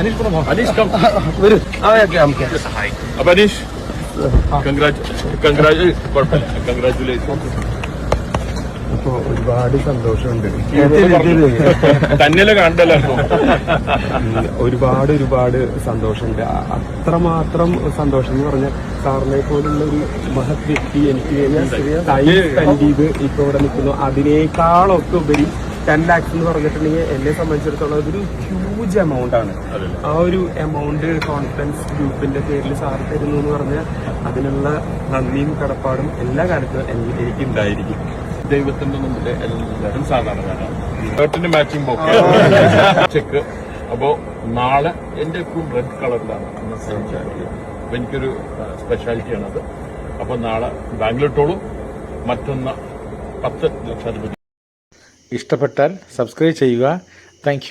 അനീഷ് വരൂ. അപ്പൊ അനീഷ് ഒരുപാട് സന്തോഷമുണ്ട്. തന്നെയല്ലേ കണ്ടല്ലോ ഒരുപാട് ഒരുപാട് സന്തോഷമുണ്ട്. അത്രമാത്രം സന്തോഷം എന്ന് പറഞ്ഞാൽ സാറിനെ പോലുള്ള ഒരു മഹത് വ്യക്തി എനിക്ക് ടൈം സ്പെൻഡ് ചെയ്ത് ഇപ്പൊ ഇവിടെ നിൽക്കുന്നു. അതിനേക്കാളൊക്കെ ഉപരി ടെൻ ലാക്സ് എന്ന് പറഞ്ഞിട്ടുണ്ടെങ്കിൽ എന്നെ സംബന്ധിച്ചിടത്തോളം അതൊരു ഹ്യൂജ് എമൗണ്ട് ആണ്. ആ ഒരു എമൗണ്ട് കോൺഫിഡൻസ് ഗ്രൂപ്പിന്റെ പേരിൽ സാർ തരുന്നു എന്ന് പറഞ്ഞാൽ അതിനുള്ള നന്ദിയും കടപ്പാടും എല്ലാ കാലത്തും എനി- എനിക്ക് ഉണ്ടായിരിക്കും ദൈവത്തിന്റെ മുമ്പിൽ എല്ലാവരും സാധാരണക്കാരാണ് ഷർട്ടിന് മാച്ചിങ് ബോക്കെ ചെക്ക് അപ്പോ നാളെ എന്റെ എപ്പോഴും റെഡ് കളറിലാണ് അപ്പൊ എനിക്കൊരു സ്പെഷ്യാലിറ്റിയാണത് അപ്പൊ നാളെ ബാംഗ്ലൂർ ടോളും മറ്റൊന്ന് പത്ത് ലക്ഷാധിപതി ഇഷ്ടപ്പെട്ടാൽ സബ്സ്ക്രൈബ് ചെയ്യുക താങ്ക്